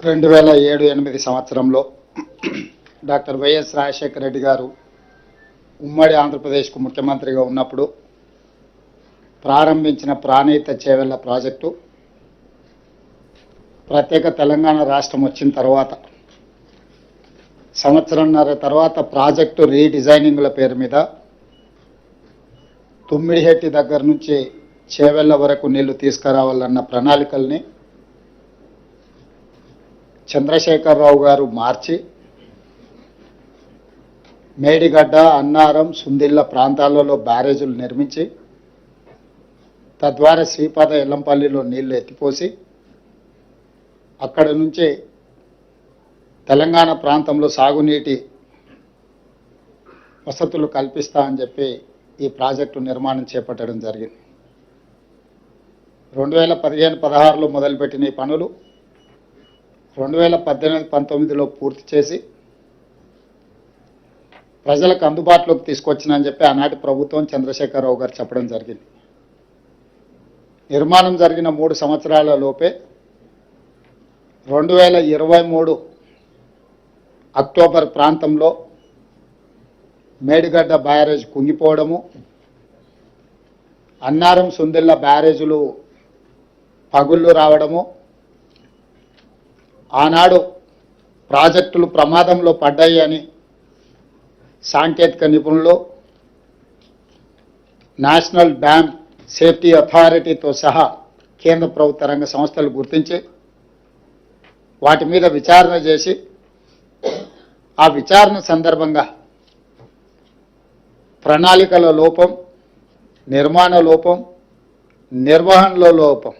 రెండు వేల ఏడు ఎనిమిది సంవత్సరంలో డాక్టర్ వైఎస్ రాజశేఖర రెడ్డి గారు ఉమ్మడి ఆంధ్రప్రదేశ్కు ముఖ్యమంత్రిగా ఉన్నప్పుడు ప్రారంభించిన ప్రాణహిత చేవెళ్ళ ప్రాజెక్టు ప్రత్యేక తెలంగాణ రాష్ట్రం వచ్చిన తర్వాత సంవత్సరంన్నర తర్వాత ప్రాజెక్టు రీడిజైనింగ్ల పేరు మీద తుమ్మిడిహెట్టి దగ్గర నుంచి చేవెళ్ళ వరకు నీళ్ళు తీసుకురావాలన్న ప్రణాళికల్ని చంద్రశేఖరరావు గారు మార్చి మేడిగడ్డ అన్నారం సుందిళ్ళ ప్రాంతాలలో బ్యారేజీలు నిర్మించి తద్వారా శ్రీపాద ఎల్లంపల్లిలో నీళ్ళు ఎత్తిపోసి అక్కడ నుంచి తెలంగాణ ప్రాంతంలో సాగునీటి వసతులు కల్పిస్తా అని చెప్పి ఈ ప్రాజెక్టు నిర్మాణం చేపట్టడం జరిగింది. రెండు వేల పదిహేను పదహారులో మొదలుపెట్టిన ఈ పనులు రెండు వేల పద్దెనిమిది పంతొమ్మిదిలో పూర్తి చేసి ప్రజలకు అందుబాటులోకి తీసుకొచ్చినని చెప్పి ఆనాటి ప్రభుత్వం చంద్రశేఖరరావు గారు చెప్పడం జరిగింది. నిర్మాణం జరిగిన మూడు సంవత్సరాల లోపే రెండు వేల ఇరవై మూడు అక్టోబర్ ప్రాంతంలో మేడిగడ్డ బ్యారేజ్ కుంగిపోవడము అన్నారం సుందిళ్ళ బ్యారేజులు పగుళ్ళు రావడము ఆనాడు ప్రాజెక్టులు ప్రమాదంలో పడ్డాయి అని సాంకేతిక నిపుణులు నేషనల్ డ్యామ్ సేఫ్టీ అథారిటీతో సహా కేంద్ర ప్రభుత్వ రంగ సంస్థలు గుర్తించి వాటి మీద విచారణ చేసి ఆ విచారణ సందర్భంగా ప్రణాళికల లోపం నిర్మాణ లోపం నిర్వహణలో లోపం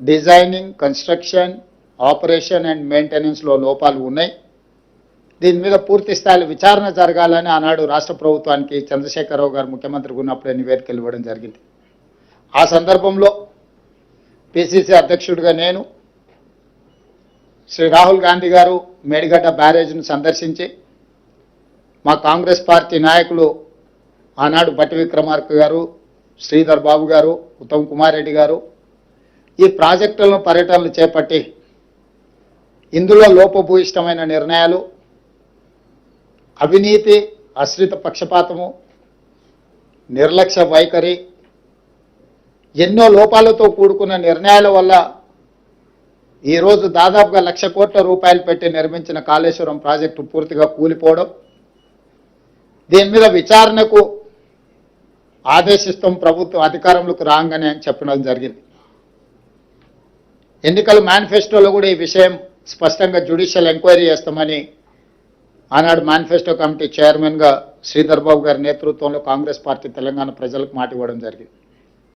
డిజైనింగ్ కన్స్ట్రక్షన్ ఆపరేషన్ అండ్ మెయింటెనెన్స్లో లోపాలు ఉన్నాయి. దీని మీద పూర్తి స్థాయిలో విచారణ జరగాలని ఆనాడు రాష్ట్ర ప్రభుత్వానికి చంద్రశేఖరరావు గారు ముఖ్యమంత్రిగా ఉన్నప్పుడే నివేదికలు ఇవ్వడం జరిగింది. ఆ సందర్భంలో పిసిసి అధ్యక్షుడిగా నేను శ్రీ రాహుల్ గాంధీ గారు మేడిగడ్డ బ్యారేజ్ను సందర్శించి మా కాంగ్రెస్ పార్టీ నాయకులు ఆనాడు బట్టి విక్రమార్క గారు శ్రీధర్ బాబు గారు ఉత్తమ్ కుమార్ రెడ్డి గారు ఈ ప్రాజెక్టులను పర్యటనలు చేపట్టి ఇందులో లోపభూయిష్టమైన నిర్ణయాలు అవినీతి అశ్రిత పక్షపాతము నిర్లక్ష్య వైఖరి ఎన్నో లోపాలతో కూడుకున్న నిర్ణయాల వల్ల ఈరోజు దాదాపుగా లక్ష కోట్ల రూపాయలు పెట్టి నిర్మించిన కాళేశ్వరం ప్రాజెక్టు పూర్తిగా కూలిపోవడం దీని మీద విచారణకు ఆదేశిస్తాం ప్రభుత్వం అధికారంలోకి రాగానే అని చెప్పడం జరిగింది. ఎన్నికల మేనిఫెస్టోలో కూడా ఈ విషయం స్పష్టంగా జ్యుడిషియల్ ఎంక్వైరీ చేస్తామని ఆనాడు మేనిఫెస్టో కమిటీ చైర్మన్గా శ్రీధర్ బాబు గారి నేతృత్వంలో కాంగ్రెస్ పార్టీ తెలంగాణ ప్రజలకు మాట ఇవ్వడం జరిగింది.